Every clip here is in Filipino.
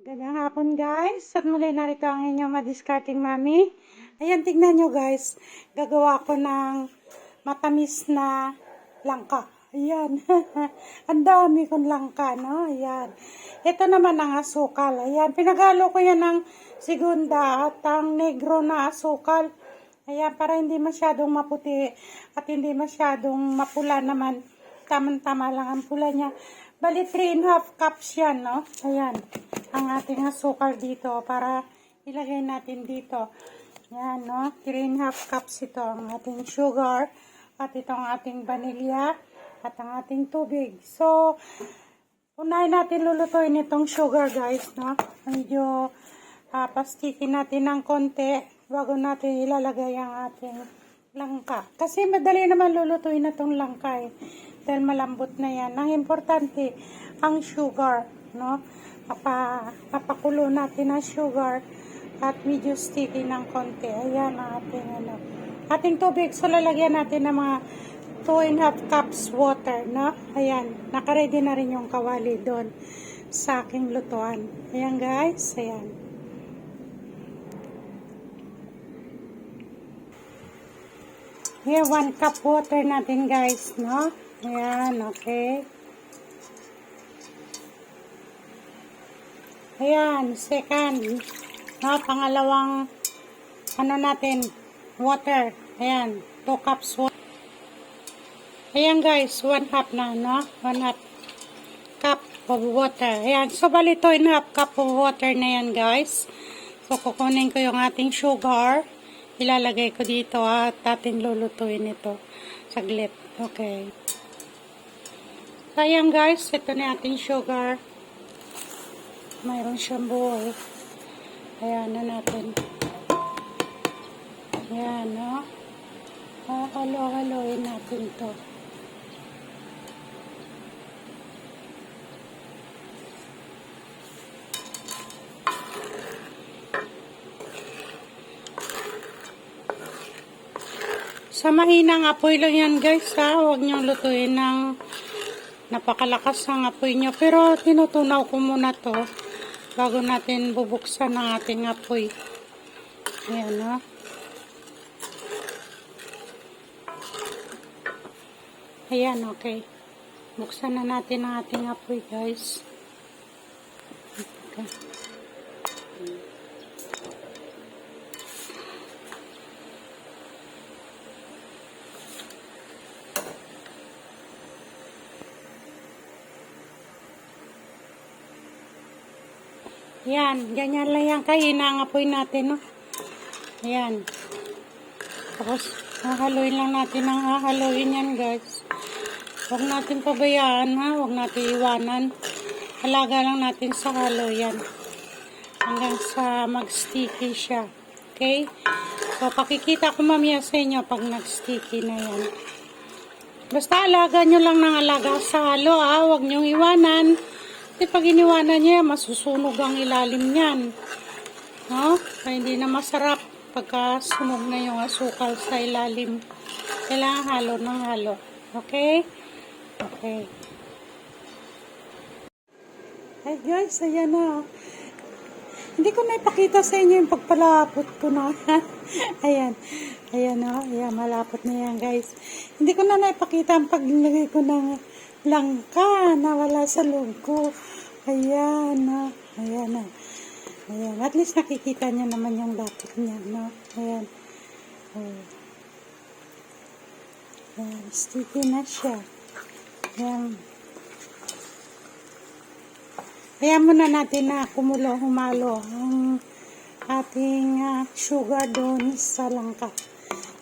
Gandang hapon guys. At muli narito ang inyong madiscarding mami. Ayan, tignan nyo guys. Gagawa ko ng matamis na langka. Ayan. ang dami kong langka, no? Ayan. Ito naman ang asukal. Ayan. Pinagalo ko yan ng segunda at ang negro na asukal. Ayan, para hindi masyadong maputi at hindi masyadong mapula naman. Tamang-tama lang ang pula niya. Bali, 3 and half cups yan, no? Ayan, ang ating asukal dito para ilagay natin dito. Ayan, no? 3 and half cups ito, ang ating sugar at ito ang ating vanilya at ang ating tubig. So, unahin natin lulutuin itong sugar, guys, no? Medyo uh, pastikin natin ng konti bago natin ilalagay ang ating langka. Kasi madali naman lulutuin na itong langka, eh dahil malambot na yan. Ang importante, ang sugar, no? Papa, papakulo natin ang sugar at medyo sticky ng konti. Ayan ang ating, ano, ating tubig. So, lalagyan natin ng mga 2 and half cups water, no? Ayan, nakaredy na rin yung kawali doon sa aking lutuan. Ayan, guys. Ayan. Here, 1 cup water natin, guys, no? Ayan, okay. Ayan, second. No, pangalawang, ano natin, water. Ayan, 2 cups water. Ayan guys, 1 half na, no? 1 half cup of water. Ayan, so bali 2 and a cup of water na yan guys. So, kukunin ko yung ating sugar. Ilalagay ko dito at ating lulutuin ito. Saglit. Okay. Ayan guys, ito na ating sugar. Mayroon siyang buo. Ayan na natin. Ayan, no? Halo-haloin natin to. Sa mahinang apoy lang yan guys ha. Huwag niyong lutuin ng napakalakas ang apoy nyo. Pero tinutunaw ko muna to bago natin bubuksan ang ating apoy. Ayan ha. Ayan, okay. Buksan na natin ang ating apoy guys. Okay. Yan, ganyan lang yan. Kahina ang apoy natin, no? Ayan. Tapos, hahaluin lang natin ang hahaluin yan, guys. Huwag natin pabayaan, ha? Huwag natin iwanan. Halaga lang natin sa halo yan. Hanggang sa mag-sticky siya. Okay? So, pakikita ko mamaya sa inyo pag nag-sticky na yan. Basta alaga nyo lang ng alaga sa halo, ha? Huwag nyong iwanan. Kasi pag iniwanan niya, masusunog ang ilalim niyan. No? Kaya hindi na masarap pagka sunog na yung asukal sa ilalim. Kailangan halo ng halo. Okay? Okay. Hey guys, ayan na. Hindi ko na ipakita sa inyo yung pagpalapot ko na. ayan. Ayan na. Ayan, malapot na yan guys. Hindi ko na naipakita ang paglagay ko ng langka na wala sa loob ko. Ayan na. Ayan na. Ayan. At least nakikita niya naman yung lapot niya. No? Ayan. Oh. Ayan. Sticky na siya. Ayan. Ayan muna natin na kumulo, humalo ang ating uh, sugar doon sa langka.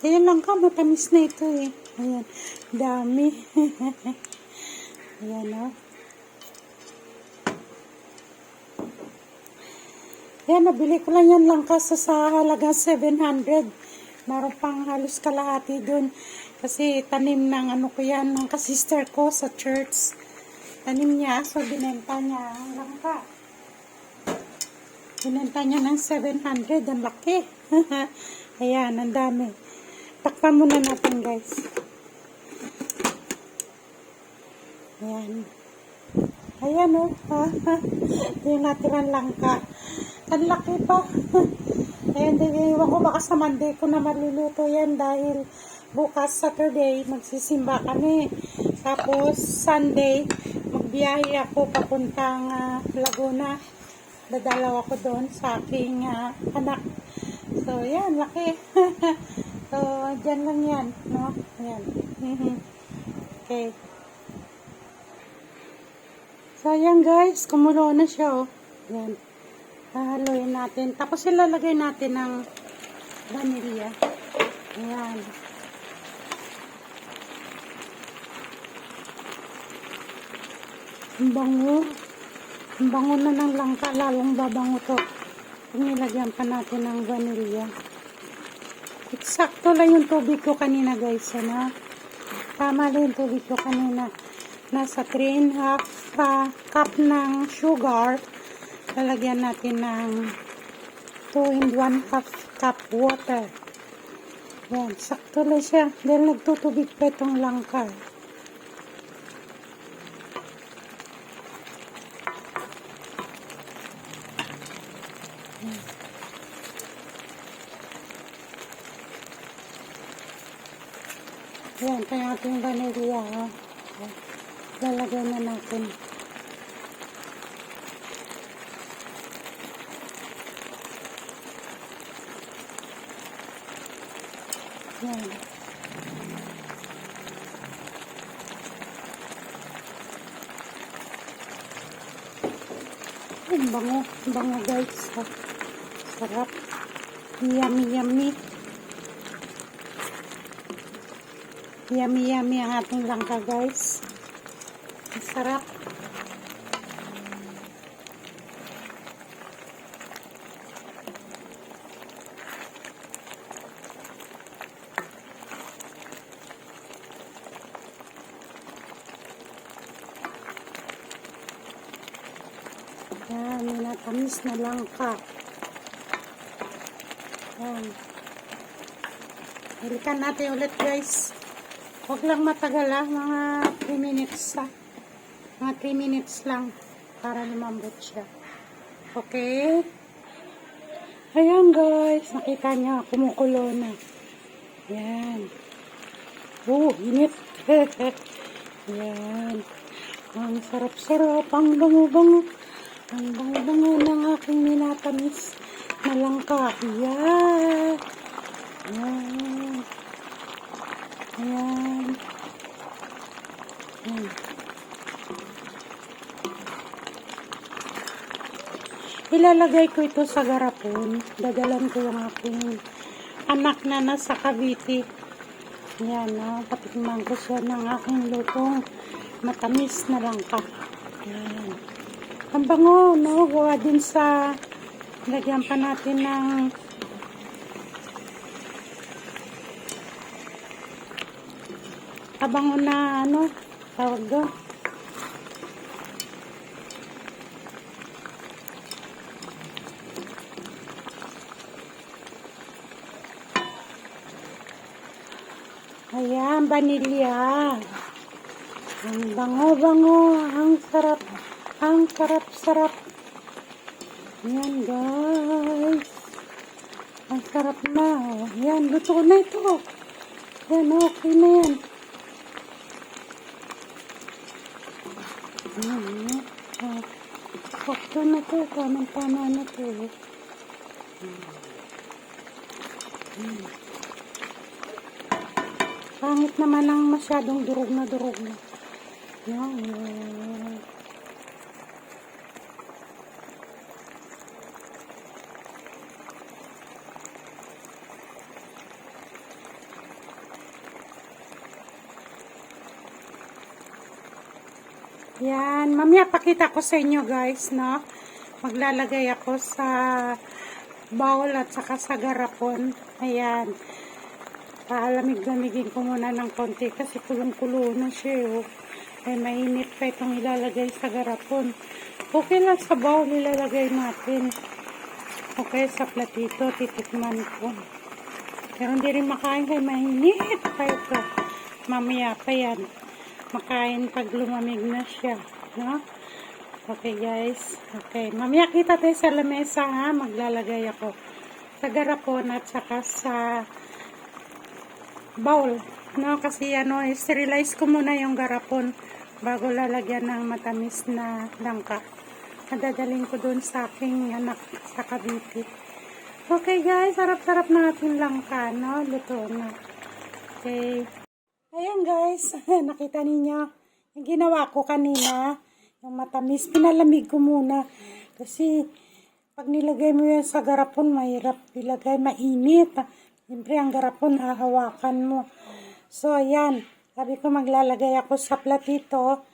Ayan langka, matamis na ito eh. Ayan. Dami. Ayan o. Oh. Yan, nabili ko lang yan lang kasi sa halaga 700. Meron pang halos kalahati dun. Kasi tanim ng ano ko yan, ng kasister ko sa church. Tanim niya, so binenta niya ang langka. Binenta niya ng 700, ang laki. Ayan, ang dami. Takpan muna natin guys. Ayan. Ayan o. Oh. yung natural langka. Ang laki pa. Ayan, iwan ko baka sa Monday ko na maluluto yan dahil bukas Saturday magsisimba kami. Tapos Sunday magbiyahe ako papuntang ah, Laguna. Dadalaw ako doon sa aking ah, anak. So, yan, laki. so, dyan lang yan, no? Mhm. okay. So, ayan guys, kumulo na siya, oh. Ayan. Hahaluin natin. Tapos ilalagay natin ng vanilla. Ayan. Ang bango. Ang bango na ng langka. Lalong babango to. Nilagyan pa natin ng vanilla. Eksakto lang yung tubig ko kanina guys. Ano? Tama lang yung tubig ko kanina. Nasa 3 and half ah, cup ng sugar. Lalagyan natin ng 2 and 1 half cup water. Yan, sakto lang siya. Dahil nagtutubig pa itong langka. Yan, kaya ating vanilla. Ha? Lalagay na natin. Yan. Ang bango. Ang bango guys. Ha? Sarap. Yummy, yummy. Yummy, yummy ang ating langka guys. Sarap. Yan, may natamis na langka. Yan. Balikan natin ulit guys. Huwag lang matagal ah, mga 3 minutes ah. Mga 3 minutes lang para lumambot siya. Okay? Ayan guys, nakita niya, kumukulo na. Yan. Oh, init. Yan. Ang sarap-sarap, ang bango-bango. Ang bango-bango ng aking minatamis na langka. Yan. Yan. Ayan. Ayan. Ilalagay ko ito sa garapon. Dadalan ko yung aking anak na nasa Cavite. Ayan, no? Patikman ko siya ng aking lutong matamis na langka. Ayan. Ang bango, no? Gawa din sa lagyan pa natin ng abango na ano, tawag doon. Ayan, vanilya. Ang bango-bango, ang sarap, ang sarap-sarap. Ayan, guys. Ang sarap na. Ayan, luto na ito. Ayan, okay na yan. Ayan, oh. Sakto na to. Tamang-tama na to. Hmm. Pangit naman ang masyadong durog na durog na. Ayan. Yan, mamaya pakita ko sa inyo guys, no? Maglalagay ako sa bowl at saka sa garapon. Ayan. Paalamig-lamigin ko muna ng konti kasi kulong-kulo na siya, oh. Eh, mainit pa itong ilalagay sa garapon. Okay lang sa bowl ilalagay natin. Okay, sa platito, titikman ko. Pero hindi rin makain kay mainit pa ito. Mamaya pa yan. Makain pag lumamig na siya. No? Okay guys. Okay. Mamaya kita tayo sa lamesa ha. Maglalagay ako sa garapon at saka sa bowl. No, kasi ano, sterilize ko muna yung garapon bago lalagyan ng matamis na langka. Nadadaling ko dun sa aking anak sa Cavite. Okay guys, sarap-sarap na ating langka, no? Luto na. Okay. Ayan guys, nakita ninyo. Yung ginawa ko kanina, yung matamis, pinalamig ko muna. Kasi, pag nilagay mo yan sa garapon, mahirap ilagay, mainit. Siyempre, ang garapon, hahawakan mo. So, ayan. Sabi ko, maglalagay ako sa platito.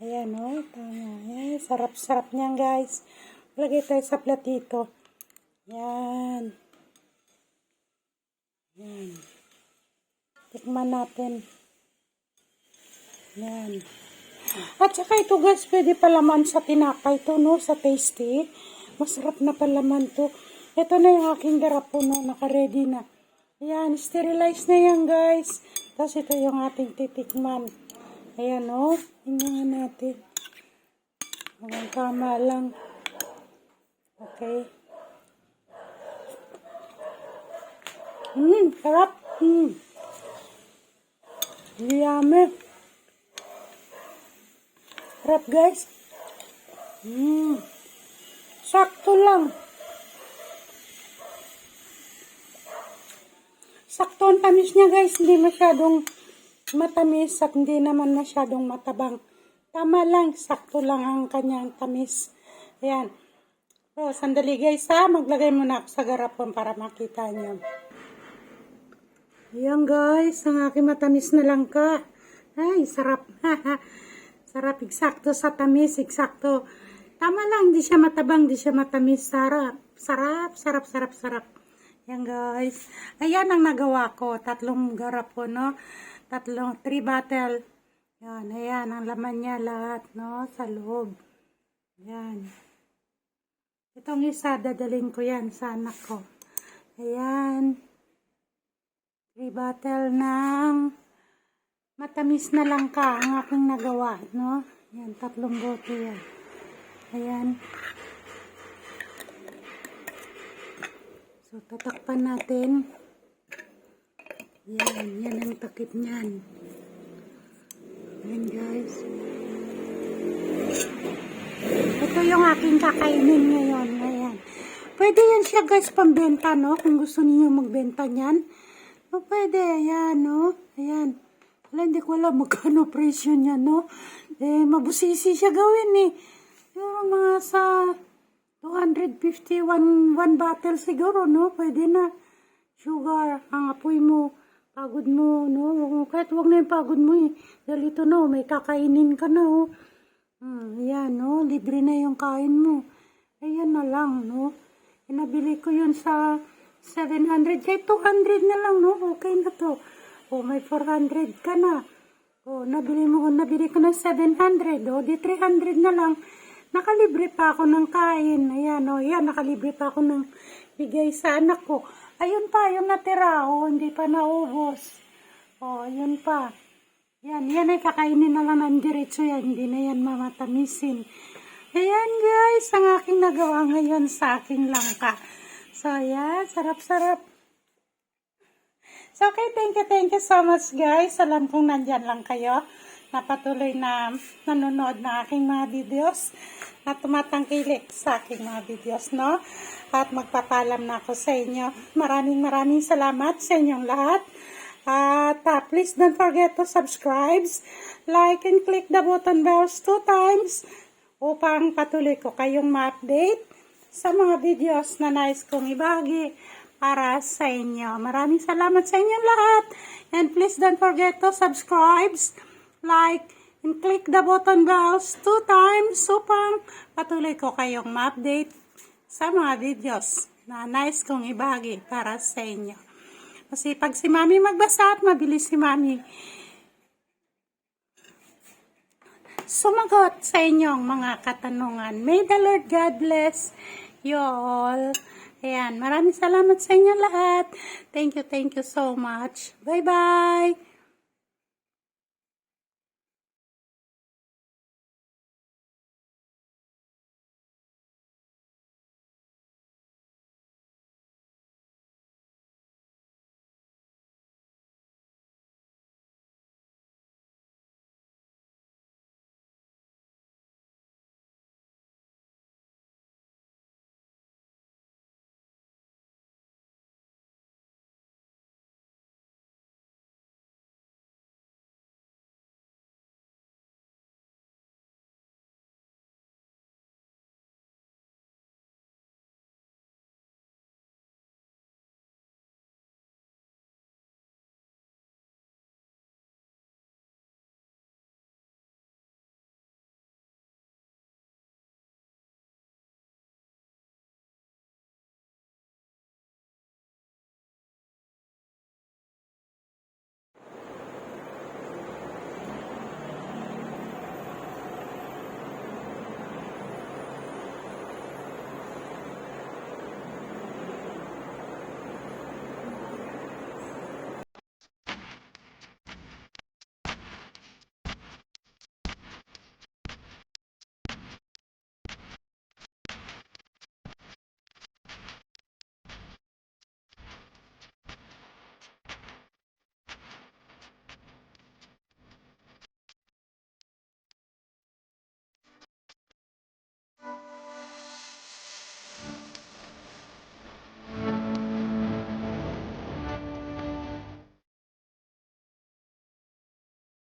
Ayan, oh. Tama. Ayan, sarap-sarap niyan, guys. Lagay tayo sa platito. Ayan. Ayan. Tikman natin. Yan. At saka ito guys, pwede palaman sa tinapay to, no? Sa tasty. Masarap na palaman to. Ito na yung aking garapon, no? Naka-ready na. Ayan, sterilize na yan guys. Tapos ito yung ating titikman. Ayan, no? Tingnan nga natin. Hanggang tama lang. Okay. Mmm, sarap. Mmm. Yummy. Sarap guys. Mmm. Sakto lang. Sakto ang tamis niya guys. Hindi masyadong matamis at hindi naman masyadong matabang. Tama lang. Sakto lang ang kanyang tamis. Ayan. So, sandali guys ha. Maglagay muna ako sa garapon para makita niyo. Ayan guys. Ang aking matamis na langka. Ay, sarap. sarap. Eksakto sa tamis. Eksakto. Tama lang. Hindi siya matabang. Hindi siya matamis. Sarap. Sarap. Sarap. Sarap. Sarap. Ayan guys. Ayan ang nagawa ko. Tatlong garapon, no? Tatlong, three bottle. Ayan. Ayan. Ang laman niya lahat, no? Sa loob. Ayan. Itong isa, dadalhin ko yan sa anak ko. Ayan. Three bottle ng matamis na langka ang aking nagawa, no? Yan, tatlong bote yan. Ayan. So, tatakpan natin. Yan, yan ang takip niyan. Ayan, guys. Ito yung aking kakainin ngayon. Ayan. Pwede yan siya, guys, pambenta, no? Kung gusto niyo magbenta niyan. O, pwede. Ayan, no? Ayan. Wala, hindi ko alam magkano presyo niya, no? Eh, mabusisi siya gawin, eh. Pero mga sa 250, one, one bottle siguro, no? Pwede na. Sugar, ang apoy mo, pagod mo, no? Kahit wag na yung pagod mo, eh. Dahil ito, no? May kakainin ka na, oh. Hmm, ayan, no? Libre na yung kain mo. Ayan na lang, no? Inabili ko yun sa 700. Kahit 200 na lang, no? Okay na to. O, may 400 ka na. O, nabili mo, nabili ko ng 700. O, di 300 na lang. Nakalibre pa ako ng kain. Ayan, o. Ayan, nakalibre pa ako ng bigay sa anak ko. Ayun pa, yung natira. O, hindi pa naubos. O, yun pa. Yan, yan ay kakainin na lang ng diretso yan. Hindi na yan mamatamisin. Ayan guys, ang aking nagawa ngayon sa aking langka. So, ayan, sarap-sarap. So, okay, thank you, thank you so much guys. Alam kong nandyan lang kayo. Napatuloy na nanonood na aking mga videos na tumatangkilik sa aking mga videos, no? At magpapalam na ako sa inyo. Maraming maraming salamat sa inyong lahat. At uh, please don't forget to subscribe, like, and click the button bells two times upang patuloy ko kayong ma-update sa mga videos na nais kong ibagi para sa inyo. Maraming salamat sa inyong lahat. And please don't forget to subscribe, like, and click the button bells two times upang patuloy ko kayong ma-update sa mga videos na nais kong ibagi para sa inyo. Kasi pag si Mami magbasa at mabilis si Mami sumagot sa inyong mga katanungan. May the Lord God bless you all. Ayan, maraming salamat sa inyo lahat. Thank you, thank you so much. Bye-bye!